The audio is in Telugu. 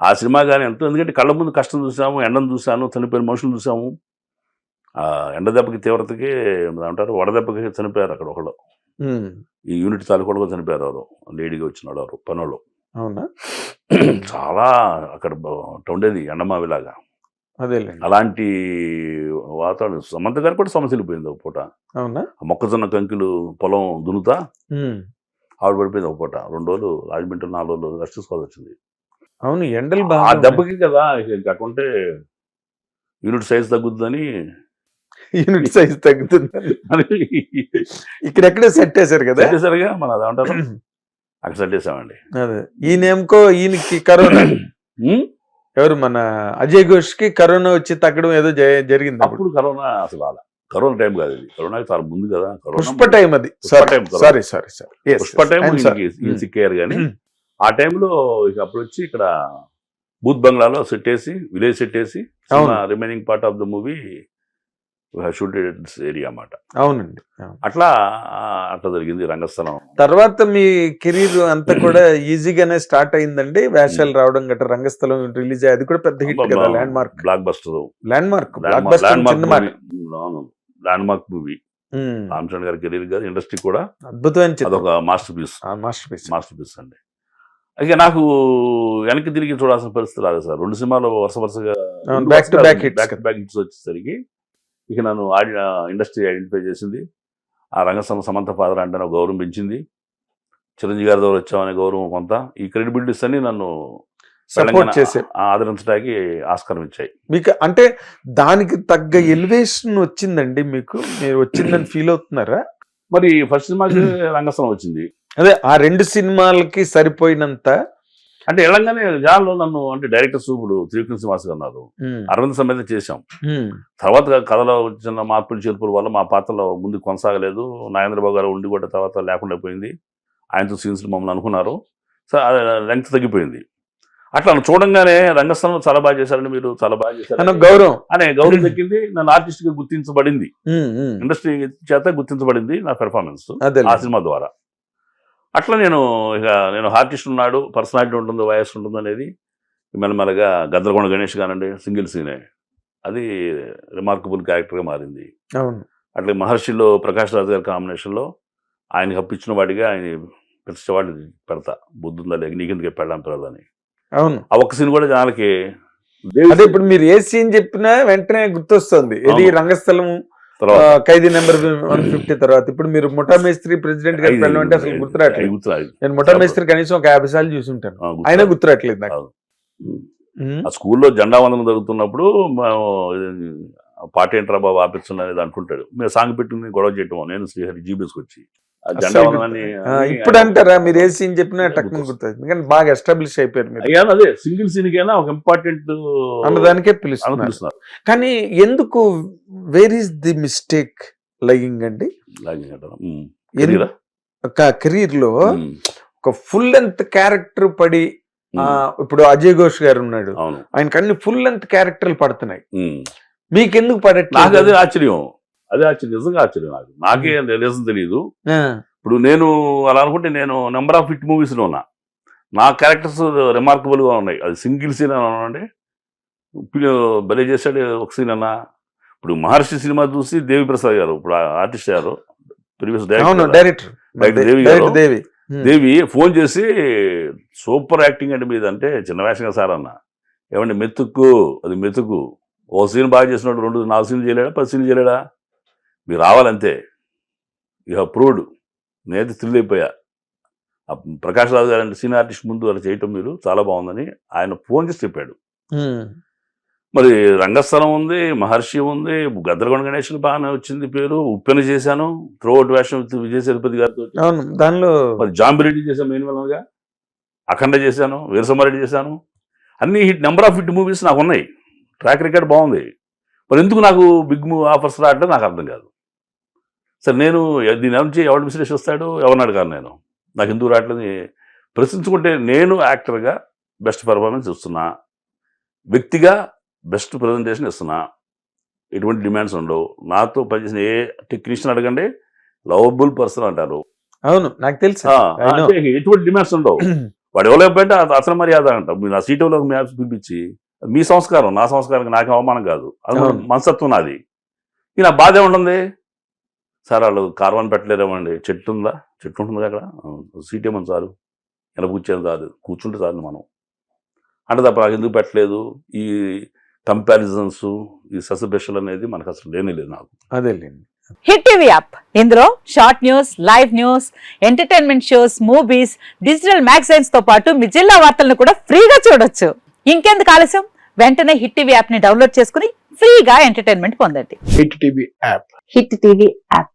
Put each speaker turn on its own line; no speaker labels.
ఆ సినిమా కానీ ఎంతో ఎందుకంటే కళ్ళ ముందు కష్టం చూసాము ఎండను చూసాను చనిపోయిన మనుషులు చూసాము. ఆ ఎండ దెబ్బకి తీవ్రతకి అంటారు వడదెబ్బకి చనిపోయారు అక్కడ ఒకళ్ళు. ఈ యూనిట్ తాలూకు కూడా చనిపోయారు ఎవరు లేడీగా వచ్చినాడు ఎవరు పనులు
అవునా?
చాలా అక్కడ ఉండేది ఎండమావిలాగా. అలాంటి వాతావరణం సమంత గారు కూడా సమస్యలు పోయింది ఒక పూట. మొక్కజొన్న కంకులు పొలం దున్నుతా ఆవిడ పడిపోయింది ఒక పూట. రెండు రోజులు రాజమండ్రి నాలుగు రోజులు రెస్ట్ తీసుకోవాల్సి వచ్చింది.
అవును ఎండలు
ఆ
బాగా.
దెబ్బకి కదా కాకుంటే యూనిట్ సైజ్ తగ్గుద్దని
యూనిట్ సైజ్ తగ్గుతుంది ఇక్కడెక్కడే సెట్ చేశారు కదా.
సరిగా మన అది ఏమంటారు అక్కడ సెట్ చేసామండి
అదే. ఈయన ఏమకో ఈయనకి కరోనా? ఎవరు మన అజయ్ ఘోష్కి కరోనా వచ్చి తగ్గడం ఏదో జరిగింది అప్పుడు.
కరోనా అసలు అలా కరోనా టైం కాదు ఇది. కరోనాకి చాలా ముందు కదా కరోనా
పుష్ప టైం అది.
Corona.
Sorry sorry sorry
Pushpa time సిక్కారు కానీ. ఆ టైంలో ఇక అప్పుడు వచ్చి ఇక్కడ బూత్ బంగ్లాలో సెట్ వేసి విలేజ్ సెట్ వేసి. Remaining part of the movie shooted area అన్నమాట.
అవునండి అవును.
అట్లా అట్లా జరిగింది రంగస్థలం.
తర్వాత మీ కెరీర్ అంతా కూడా ఈజీగానే స్టార్ట్ అయిందండి. వేషాలు రావడం గట్రా రంగస్థలం రిలీజ్ అయ్యి అది కూడా పెద్ద హిట్ కదా landmark
blockbuster
landmark blockbuster
landmark movie Ramachandra గారి కెరీర్ కాదు ఇండస్ట్రీ కూడా
అద్భుతమైన
అదొక masterpiece
masterpiece
masterpiece అండి. ఇక నాకు వెనక్కి తిరిగి చూడాల్సిన పరిస్థితి రాలేదు సార్. రెండు సినిమాలు వరుస వరుసగా
back hits.
బ్యాక్
కదా.
బ్యాక్ హిట్స్ వచ్చేసరికి ఇక నన్ను ఆడి ఇండస్ట్రీ ఐడెంటిఫై చేసింది. ఆ రంగస్థలం సమంత ఫాదర్ అంటే నాకు గౌరవం పెంచింది. చిరంజీవి గారి ద్వారా వచ్చామనే గౌరవం కొంత. ఈ క్రెడిబిలిటీస్ అన్ని నన్ను
సపోర్ట్ చేసే
ఆదరించడానికి ఆస్కారం ఇచ్చాయి.
మీకు అంటే దానికి తగ్గ ఎలివేషన్ వచ్చిందండి మీకు? మీరు వచ్చిందని ఫీల్ అవుతున్నారా?
మరి ఫస్ట్ సినిమాకి రంగస్థలం వచ్చింది.
అదే ఆ రెండు సినిమాలకి సరిపోయినంత
అంటే వెళ్ళంగానే జాన్లో నన్ను అంటే డైరెక్టర్ సూపుడు త్రివిక్రమ్ శ్రీనివాస్ గారు అన్నారు అరవింద్ సమేత చేశాం. తర్వాత కథలో వచ్చిన మార్పులు చేర్పుల వల్ల మా పాత్రలో ముందు కొనసాగలేదు. నాగేంద్రబాబు గారు ఉండి కూడా తర్వాత లేకుండా పోయింది. ఆయనతో సీన్స్ మమ్మల్ని అనుకున్నారు. సో లెంగ్త్ తగ్గిపోయింది. అట్లా చూడంగానే రంగస్థలం చాలా బాగా చేశారండి మీరు చాలా బాగా చేశారు.
గౌరవం.
అనే గౌరవం దక్కింది నన్ను ఆర్టిస్ట్గా గుర్తించబడింది ఇండస్ట్రీ చేత గుర్తించబడింది నా పెర్ఫార్మెన్స్ ఆ సినిమా ద్వారా. అట్లా నేను ఇక నేను ఆర్టిస్ట్ ఉన్నాడు పర్సనాలిటీ ఉంటుందో వయస్సు ఉంటుందో అనేది మెల్లమెల్లగా గద్దరగొండ గణేష్ గానండి సింగిల్ సీనే. అది రిమార్కబుల్ క్యారెక్టర్గా మారింది.
అవును.
అట్లా మహర్షిలో ప్రకాష్ రాజు గారి కాంబినేషన్లో ఆయనకి అప్పించిన వాడిగా ఆయన పిలిచేవాడిని పెడతా. బుద్ధుందా లేక నీకెందుకు పెళ్ళాం పిల్లలని
అవును.
ఆ ఒక్క సీన్ కూడా జనాలకి
అదే ఇప్పుడు మీరు ఏ సీన్ చెప్పినా వెంటనే గుర్తొస్తుంది. ఇది
అవును.
ఖైదీ నెంబర్ వన్ ఫిఫ్టీ తర్వాత. ఇప్పుడు మీరు ముఠా మేస్త్రి ప్రెసిడెంట్ గారి
ఐదు-
పెళ్ళం అంటే అసలు గుర్తురాట్లేదు. నేను ముఠా మేస్త్రి కనీసం ఒక యాభై సార్లు చూసి ఉంటాను
ఆ, గుర్తురాదు.
అయినా గుర్తురాట్లేదు నాకు.
ఆ స్కూల్లో జెండా వందనం జరుగుతున్నప్పుడు పాట ఏంట్రా బాబు అనేది అనుకుంటాడు మేము సాంగ్ పెట్టుకుని గొడవ చేయటం నేను శ్రీహరి జీబీఎస్కి వచ్చి
ఇప్పుడు అంటారా? మీరు ఏ సీన్ చెప్పినా టక్కున గుర్తుంది ఎందుకంటే బాగా ఎస్టాబ్లిష్ అయిపోయారు మీరు.
అదే సింగిల్ సీన్కైనా ఒక ఇంపార్టెంట్
అన్నదానికే పిలుస్తున్నారు. కానీ ఎందుకు వేర్ ఈస్ ది మిస్టేక్ అండి?
లాగింగ్. తెలియదా?
ఒక
కెరీర్లో.
ఒక ఫుల్ లెంత్ క్యారెక్టర్ పడి ఇప్పుడు అజయ్ ఘోష్ గారు ఉన్నాడు. ఆయనకి అన్ని ఫుల్ లెంత్ క్యారెక్టర్లు పడుతున్నాయి. మీకెందుకు
నాకు అదే
పడట్లేదు
ఆశ్చర్యం. అదే ఆశ్చర్యం నిజంగా ఆశ్చర్యం నాకు. నాకే రీజన్ తెలియదు ఇప్పుడు నేను అలా అనుకుంటే నేను నెంబర్ ఆఫ్ హిట్ మూవీస్లో ఉన్నా. నా క్యారెక్టర్స్ రిమార్కబుల్గా ఉన్నాయి. అది సింగిల్ సీన్ అనండి భలే చేశాడు ఒక సీన్ అన్నా. ఇప్పుడు మహర్షి సినిమా చూసి దేవి ప్రసాద్ గారు ఇప్పుడు ఆర్టిస్ట్ గారు previous director Devi garu.
Devi.
Phone చేసి సూపర్ యాక్టింగ్ అండి మీద అంటే చిన్న వేషంగా సార్ అన్న. ఏమండి మెతుకు అది మెతుకు. ఓ సీన్ బాగా చేసినట్టు రెండు నాలుగు సీన్లు చేయలేడా? పది సీన్లు చేయలేడా? మీరు రావాలంతే యూ ప్రూవ్డ్. నేనైతే థ్రిల్ అయిపోయా. ప్రకాష్ రాజు గారు అంటే సీనియర్ ఆర్టిస్ట్ ముందు అలా చేయటం మీరు చాలా బాగుందని ఆయన ఫోన్ చేసి చెప్పాడు. మరి రంగస్థలం ఉంది మహర్షి ఉంది గద్దరగొండ గణేష్ బాగానే వచ్చింది పేరు. ఉప్పెన చేశాను త్రోట్ వేషం విజయ సేతుపతి గారితో
దానిలో
మరి జాంబిరెడ్డి చేశాను మెయిన్ విలన్గా. అఖండ చేశాను వీరసమారెడ్డి చేశాను. అన్ని hit number of hit movies నాకు ఉన్నాయి. ట్రాక్ రికార్డ్ బాగుంది. మరి ఎందుకు నాకు బిగ్ మూవీ ఆఫర్స్ రావట్లేదు నాకు అర్థం కాదు. సరే నేను దీని నుంచి ఎవరు విశ్లేషిస్తాడు ఎవరిని అడగాను నేను? నాకు ఎందుకు రావట్లేదు? ప్రశ్నించుకుంటే నేను యాక్టర్గా బెస్ట్ పెర్ఫార్మెన్స్ ఇస్తున్నా. వ్యక్తిగా బెస్ట్ ప్రజెంటేషన్ ఇస్తున్నా. ఎటువంటి డిమాండ్స్ ఉండవు. నాతో పనిచేసిన ఏ టెక్నీషియన్ అడగండి? లవబుల్ పర్సన్ అంటారు.
అవును నాకు తెలుసు.
ఎటువంటి డిమాండ్స్ ఉండవు. వాడు అత- అసలు మర్యాద అంట. నా సీటులో మ్యాప్స్ పిలిపించి మీ సంస్కారం నా సంస్కారం నాకేం అవమానం కాదు. అది. మనసత్వం నాది. ఇక నా బాధ ఏముంటుంది? సార్ వాళ్ళు కార్వాన్ పెట్టలేరేమండి చెట్టు ఉందా చెట్టు ఉంటుంది అక్కడ. సీట్ ఏమని చాలు ఇలా కూర్చొని చాలు కూర్చుంటే చాలు మనం. అంటే తప్ప నాకు ఎందుకు పెట్టలేదు? ఈ కంపారిజన్స్ ఈ ససబెషల్ అనేది మనకు అసలు లేనే లేదు నాకు.
అదేలేండి
హిట్ టీవీ యాప్. ఇందులో short news live news entertainment shows movies digital మ్యాగజైన్స్తో పాటు మీ జిల్లా వార్తలను కూడా ఫ్రీగా చూడొచ్చు. ఇంకెందుకు ఆలస్యం? వెంటనే హిట్ టీవీ యాప్ని డౌన్లోడ్ చేసుకుని ఫ్రీగా ఎంటర్టైన్మెంట్ పొందండి.
Hit TV app.
Hit TV app.